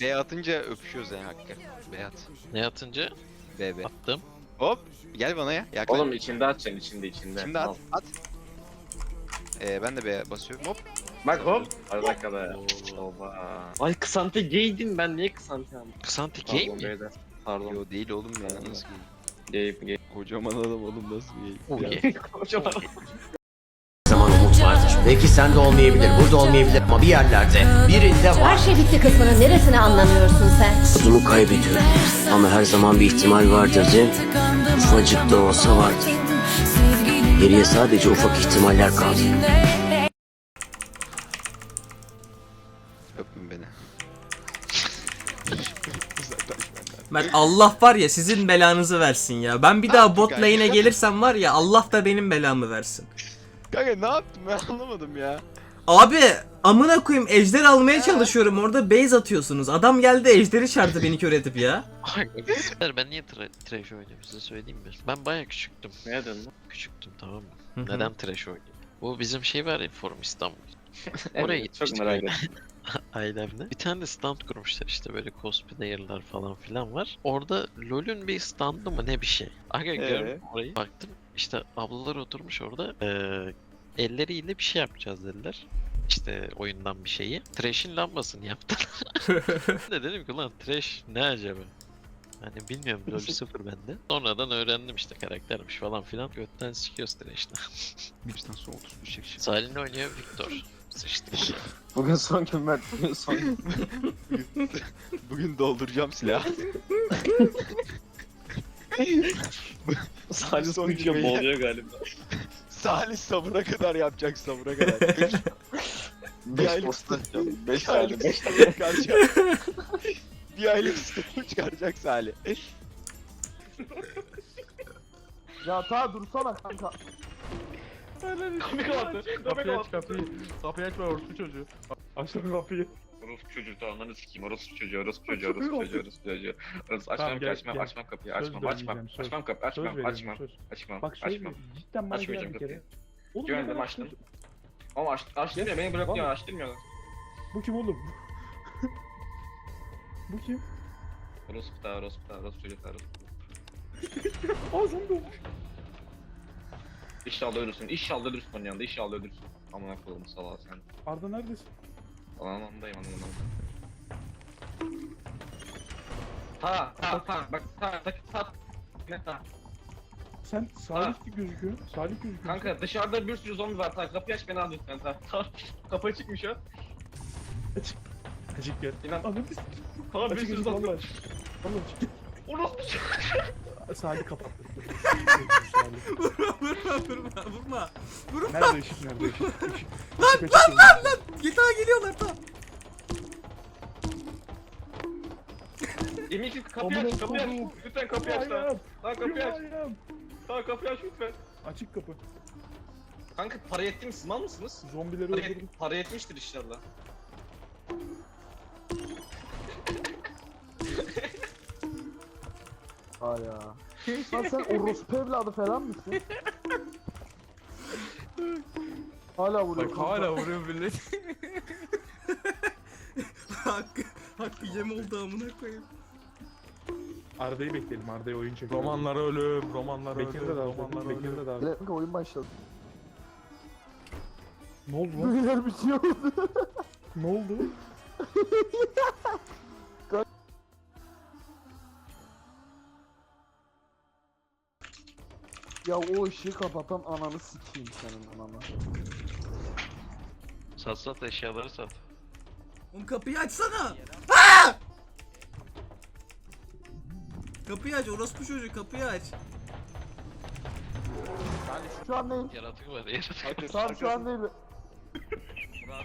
B atınca öpüşüyoruz yani Hakkı. B at. Ne atınca B B. attım. Hop gel bana ya. Yaklaş. Oğlum içinde atacaksın içinde içinde. Şimdi Al. at at. Ee, ben de B basıyorum hop. Bak hop. Arada kadar. Oo. Oba. Ay kısante giydim ben niye kısante aldım? Kısanti Pardon game mi? beyler. Pardon. Yo değil oğlum ya nasıl gay? Geyip geyip. Kocaman adam oğlum nasıl gay? Kocaman. Belki sende olmayabilir, burada olmayabilir ama bir yerlerde, birinde Her var. şey bitti kısmının neresini anlamıyorsun sen? Umudumu kaybediyorum. Ama her zaman bir ihtimal vardır değil mi? Ufacık da olsa vardır. Geriye sadece ufak ihtimaller kaldı. Öpün beni. Mert Allah var ya sizin belanızı versin ya. Ben bir daha bot lane'e gelirsem var ya Allah da benim belamı versin. Kanka ne yaptım ben anlamadım ya. Abi amına koyayım ejder almaya çalışıyorum orada base atıyorsunuz. Adam geldi ejderi çağırdı beni kör edip ya. Beyler, ben niye tra trash oynuyorum size söyleyeyim mi? Ben baya küçüktüm. Ne dedin lan? Küçüktüm tamam mı? Hı hı. Neden trash oynuyorum? Bu bizim şey var ya Forum İstanbul. Oraya Evet, gitmiştik Çok merak ettim. ailemle. Bir tane de stand kurmuşlar işte böyle cosplayer'lar falan filan var. Orada LoL'ün bir standı mı ne bir şey. Aga gördüm orayı. Baktım işte ablalar oturmuş orada. Ee, elleriyle bir şey yapacağız dediler. İşte oyundan bir şeyi. Trash'in lambasını yaptılar. Ben de dedim ki lan Trash ne acaba? Hani bilmiyorum LoL sıfır bende. Sonradan öğrendim işte karaktermiş falan filan. Götten sikiyoruz Trash'le. Birden sonra 30 düşecek şimdi. Oynuyor Victor. Sıçtık. Bugün son gün Mert. Bugün son gün. Bugün dolduracağım silah. Salih Son gün gün boğuluyor galiba. Salih sabıra kadar yapacak sabıra kadar. bir aylık posta atacağım. bir 5 aylık tane. 5 sıkıntı çıkaracak. bir aylık sıkıntı çıkaracak Salih. Ya ta dursana kanka. Kapıyı. Kapıyı aç kapıyı. Kapıyı açma orospu çocuğu. Aç lan kapıyı. Orospu çocuğu da ananı sikeyim. Orospu çocuğu, orospu çocuğu, orospu çocuğu, orospu çocuğu. Orospu açmam Tamam, ki gel, açmam, gel. açmam kapıyı, Söz açmam, açmam, söz. açmam kapıyı, Söz açmam, veriyorum açmam, söz. açmam, Bak söz açmam. ver. Cidden bana Açmayacağım gel bir kere. kapıyı. Oğlum Güvendim, açtım. Ama aç, açtırmıyor, beni bırakıyor, açtırmıyor. Bu kim oğlum? Bu kim? Orospu da, orospu da, orospu çocuğu da, orospu. Aa zombi. İnşallah ölürsün, inşallah ölürsün onun yanında, inşallah ölürsün. Amına koyayım salağa sen. Arda neredesin? Alanındayım, alanındayım. Ta, ta, ta, bak ta, ta, ta. Ne ta? Sen Salih gözüküyor. Salih gözüküyor. Kanka dışarıda bir sürü zombi var, ta. Kapıyı aç beni al lütfen, ta. Ta, kapı açıkmış ya. Açık gel. İnan. Anladın mı? Ta, bir Açık sürü açık zombi açık. Valla açık. Orospu çocuğu. Salih kapattı. Salih. vurma vurma vurma vurma. Nerede ışık nerede ışık? Işık. Lan lan lan lan. Daha geliyorlar tamam. Yemin ki kapıyı Amına aç, kapıyı aç. koyayım. Lütfen kapıyı aç. Ayağım. Ta kapıyı aç. Ta kapıyı aç lütfen. Açık kapı. Kanka para yetti mi? Siz mal mısınız? Zombileri Para, öldürdüm. yet- para yetmiştir inşallah. Ha ya. Lan sen orospu evladı falan mısın? hala vuruyor. Bak hala vuruyor millet. hakkı, hakkı yem oldu amına koyayım. Arda'yı bekleyelim. Arda'ya oyun çekelim. Romanlara ölüm, romanlara Bekir'de ölüm, de romanlara abi. Bekir'de ölüm. de abi. Kanka oyun başladı. Ne oldu lan? Beyler bir şey oldu. ne oldu? Ya o ışığı kapatan ananı sikeyim senin ananı. Sat sat eşyaları sat. Oğlum kapıyı açsana. Aa! Kapıyı aç orospu çocuğu kapıyı aç. Şu an değil. Yaratık var yaratık. Tamam şu an değil.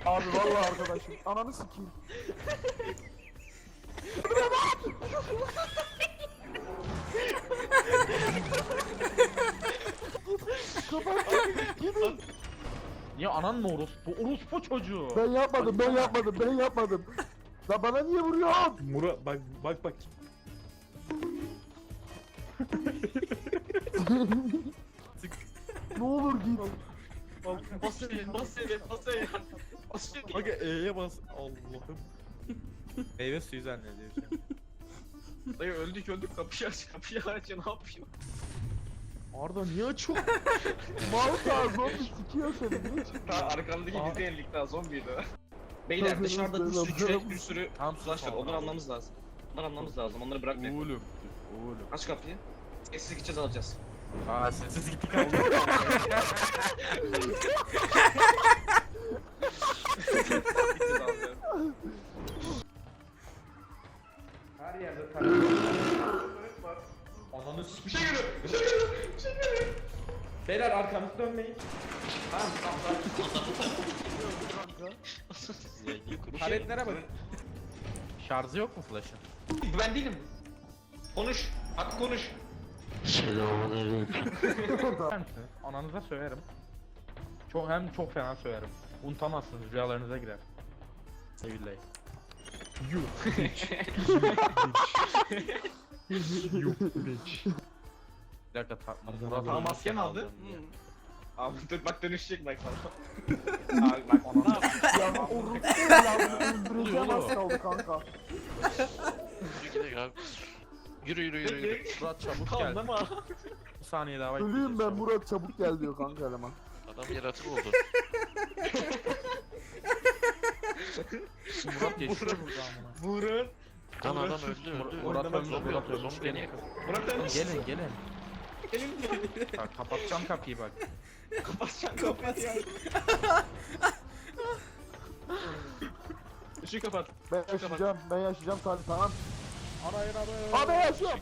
Abi vallahi arkadaşım ananı sikeyim. anan mı orospu? Orospu çocuğu. Ben yapmadım ben yapmadım ben yapmadım. La bana niye vuruyorsun? Murat bak bak bak. ne olur git. Bas seni, bas seni, bas seni. Bas seni. Bak E'ye bas. Allah'ım. Meyve suyu zannediyor. Dayı öldük öldük kapıyı aç kapıyı aç ya ne yapıyor? Arda niye açıyor? Mal zombi sikiyor seni. Niye çıktın? Ha arkamdaki dizi ellik daha zombiydi. Beyler dışarıda bir sürü kürek bir sürü Tamam flash var onları almamız lazım. Onları almamız lazım onları bırakmayalım. Oğlum. Oğlum. Aç kapıyı. Sessiz gideceğiz alacağız. Aa sessiz gittik aldı. Beyler arkamızı dönmeyin. Tamam tamam tamam. Paletlere bak. Şarjı yok mu flash'ın? Ben değilim. Konuş. Hadi konuş. Selamünaleyküm. Ananıza söverim. Çok hem çok fena söverim. Unutamazsınız rüyalarınıza girer. Sevgili. You. you bitch. Bir dakika ta- Murat Tamam abi masken aldı. Abi dur bak dönüşecek bak sana. Abi bak ne yapıyor? Ya o Rus'u ya öldüreceğim az kaldı kanka. Yürü gidelim abi. Yürü yürü yürü yürü. Murat çabuk gel. mi abi? Bir saniye daha Öleyim bekleyeceğiz, ben çabuk. Murat çabuk gel diyor kanka eleman. Adam yaratık oldu. Murat yaşıyor burada amına. Vurun. Lan adam öldü öldü. Murat öldü, Zombi Murat öldü. zombi beni yakaladı. Bırak Oğlum lan. Gelin gelin. Bak kapatacağım kapıyı bak. Kapatacağım kapıyı ya. Işığı kapat. Ben yaşayacağım, ben yaşayacağım Salih tamam. Ana yana Abi yaşıyorum.